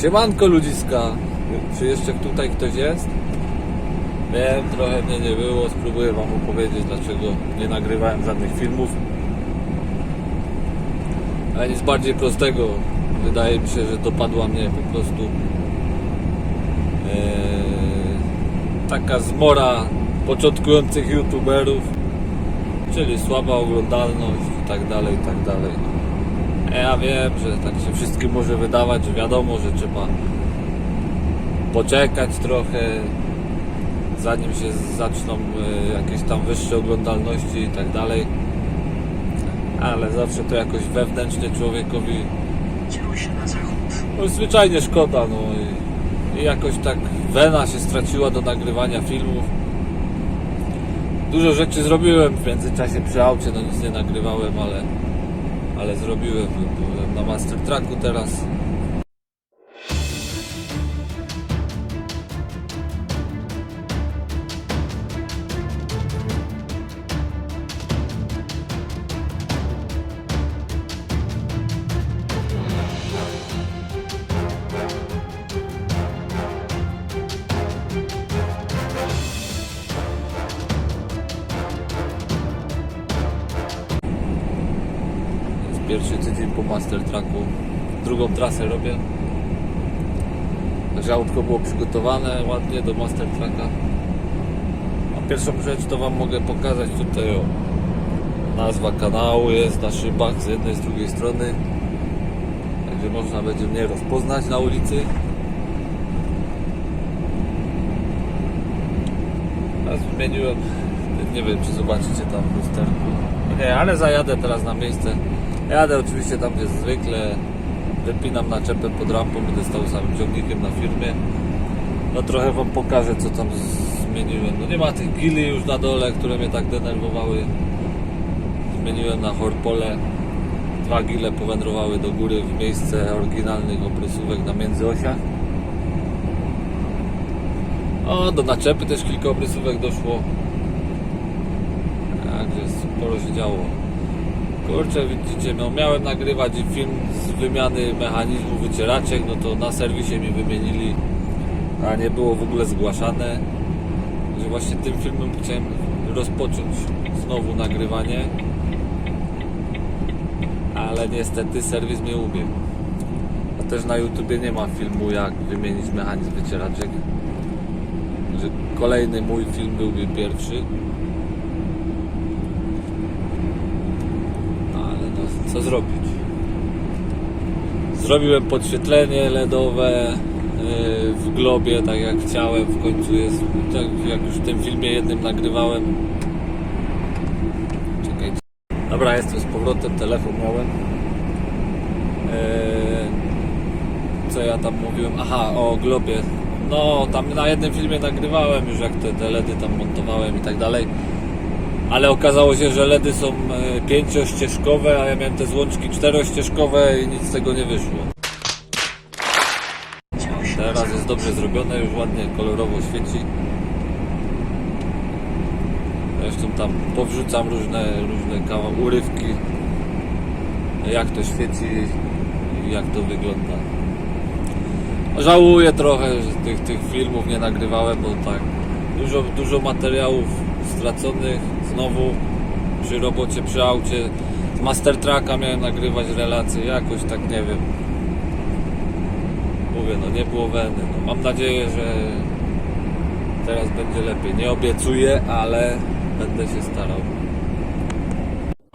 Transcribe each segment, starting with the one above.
Siemanko ludziska, czy jeszcze tutaj ktoś jest? Wiem, trochę mnie nie było, spróbuję wam opowiedzieć dlaczego nie nagrywałem żadnych filmów. Ale nic bardziej prostego, wydaje mi się, że dopadła mnie po prostu taka zmora początkujących youtuberów, czyli słaba oglądalność i tak dalej, i tak dalej. Ja wiem, że tak się wszystkim może wydawać, że wiadomo, że trzeba poczekać trochę, zanim się zaczną e, jakieś tam wyższe oglądalności i tak dalej. Ale zawsze to jakoś wewnętrznie człowiekowi Kieruj się na zachód. no, zwyczajnie szkoda, no i, i jakoś tak wena się straciła do nagrywania filmów. Dużo rzeczy zrobiłem w międzyczasie przy aucie, no nic nie nagrywałem, ale, ale zrobiłem. Byłem na Master Tracku teraz. Pierwszy tydzień po Master Tracku. Drugą trasę robię. Autko było przygotowane ładnie do Master Tracka. A pierwszą rzecz to Wam mogę pokazać tutaj o nazwa kanału jest na szybach z jednej, z drugiej strony. Także można będzie mnie rozpoznać na ulicy. Teraz wymieniłem, nie wiem czy zobaczycie tam w lusterku. Nie, ale zajadę teraz na miejsce. Jadę oczywiście tam gdzie zwykle. Wypinam naczepę pod rampą, będę stał samym ciągnikiem na firmie. No trochę wam pokażę co tam zmieniłem. No nie ma tych gili już na dole, które mnie tak denerwowały. Zmieniłem na Horpole. Dwa gile powędrowały do góry w miejsce oryginalnych obrysówek na międzyosiach. O, do naczepy też kilka obrysówek doszło. Także sporo się działo. Kurczę, widzicie, no miałem nagrywać film z wymiany mechanizmu wycieraczek, no to na serwisie mi wymienili, a nie było w ogóle zgłaszane, że właśnie tym filmem chciałem rozpocząć znowu nagrywanie, ale niestety serwis mnie ubiegł. A też na YouTubie nie ma filmu jak wymienić mechanizm wycieraczek, że kolejny mój film byłby pierwszy. Zrobić? Zrobiłem podświetlenie LEDowe yy, w globie, tak jak chciałem. W końcu jest, tak jak już w tym filmie jednym nagrywałem. Czekajcie. Dobra, jestem z powrotem, telefon miałem. Yy, co ja tam mówiłem? Aha, o globie. No, tam na jednym filmie nagrywałem już jak te, te LEDy tam montowałem i tak dalej ale okazało się, że LEDy są e, pięciościeżkowe, a ja miałem te złączki czterościeżkowe i nic z tego nie wyszło. Teraz jest dobrze zrobione, już ładnie kolorowo świeci. Zresztą tam powrzucam różne, różne kawał, urywki, jak to świeci i jak to wygląda. Żałuję trochę, że tych, tych filmów nie nagrywałem, bo tak dużo, dużo materiałów straconych znowu przy robocie, przy aucie. Z Master Tracka miałem nagrywać relacje, jakoś tak nie wiem. Mówię, no nie było weny. No, mam nadzieję, że teraz będzie lepiej. Nie obiecuję, ale będę się starał.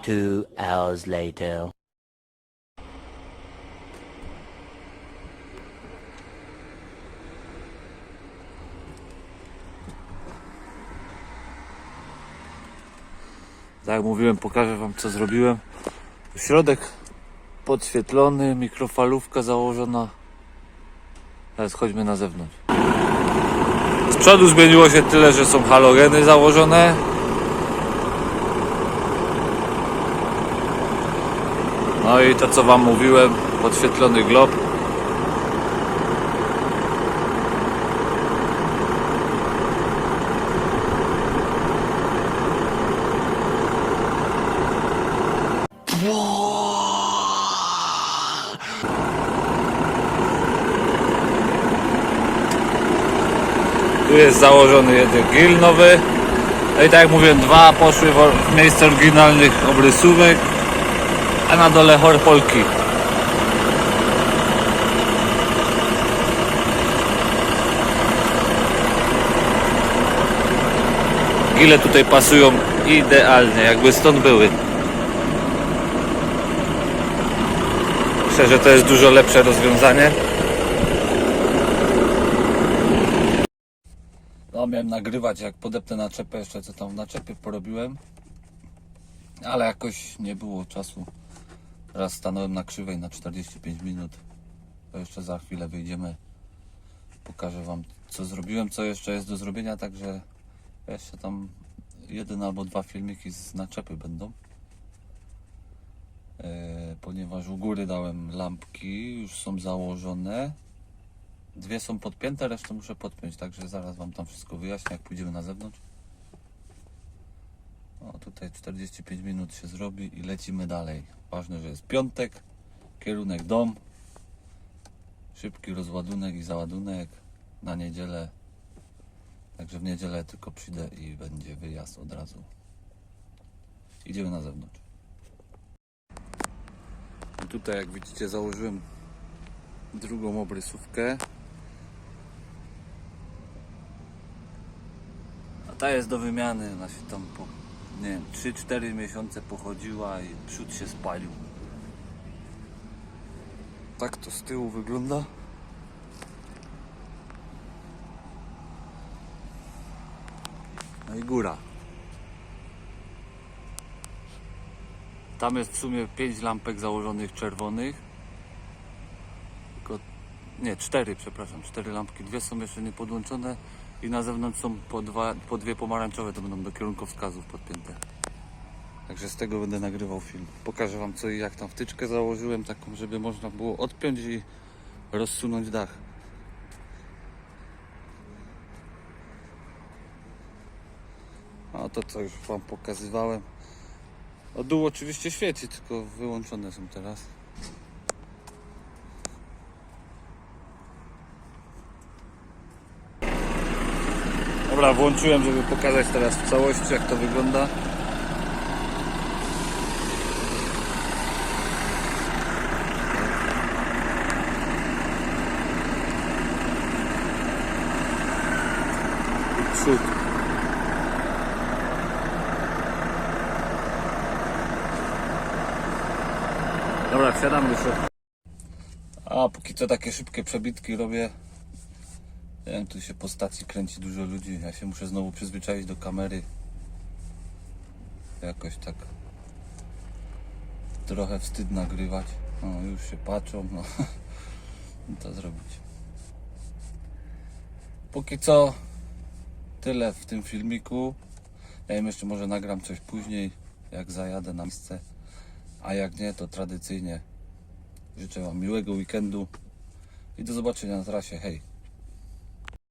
Two hours later. Tak jak mówiłem, pokażę Wam co zrobiłem. Środek podświetlony, mikrofalówka założona. Teraz chodźmy na zewnątrz. Z przodu zmieniło się tyle, że są halogeny założone. No i to co Wam mówiłem, podświetlony glob. Tu jest założony jeden grill nowy. No i tak jak mówiłem, dwa poszły w miejsce oryginalnych obrysówek, a na dole horpolki. Gile tutaj pasują idealnie, jakby stąd były. Myślę, że to jest dużo lepsze rozwiązanie. No, miałem nagrywać, jak podepnę naczepę, jeszcze co tam w naczepie porobiłem. Ale jakoś nie było czasu. Teraz stanąłem na krzywej na 45 minut. To jeszcze za chwilę wyjdziemy. Pokażę Wam, co zrobiłem, co jeszcze jest do zrobienia. Także jeszcze tam jeden albo dwa filmiki z naczepy będą. E, ponieważ u góry dałem lampki, już są założone. Dwie są podpięte, resztę muszę podpiąć, także zaraz Wam tam wszystko wyjaśnię, jak pójdziemy na zewnątrz. O, tutaj 45 minut się zrobi i lecimy dalej. Ważne, że jest piątek, kierunek dom, szybki rozładunek i załadunek na niedzielę. Także w niedzielę tylko przyjdę i będzie wyjazd od razu. Idziemy na zewnątrz. I tutaj, jak widzicie, założyłem drugą obrysówkę. Ta jest do wymiany. Ona się tam po, nie wiem, 3-4 miesiące pochodziła i przód się spalił. Tak to z tyłu wygląda. No i góra. Tam jest w sumie 5 lampek założonych czerwonych. Tylko, nie, 4, przepraszam, 4 lampki. Dwie są jeszcze niepodłączone i na zewnątrz są po, dwa, po dwie pomarańczowe, to będą do kierunkowskazów podpięte. Także z tego będę nagrywał film. Pokażę Wam co i jak tam wtyczkę założyłem, taką, żeby można było odpiąć i rozsunąć dach. A to co już Wam pokazywałem. O dół oczywiście świeci, tylko wyłączone są teraz. Dobra, włączyłem, żeby pokazać teraz w całości jak to wygląda. I. Dobra, wsiadamy do środka. A póki co takie szybkie przebitki robię. Nie wiem, tu się po stacji kręci dużo ludzi. Ja się muszę znowu przyzwyczaić do kamery. Jakoś tak trochę wstyd nagrywać. No, już się patrzą. No, to zrobić. Póki co tyle w tym filmiku. Ja wiem, jeszcze może nagram coś później, jak zajadę na miejsce. A jak nie, to tradycyjnie życzę Wam miłego weekendu i do zobaczenia na trasie. Hej!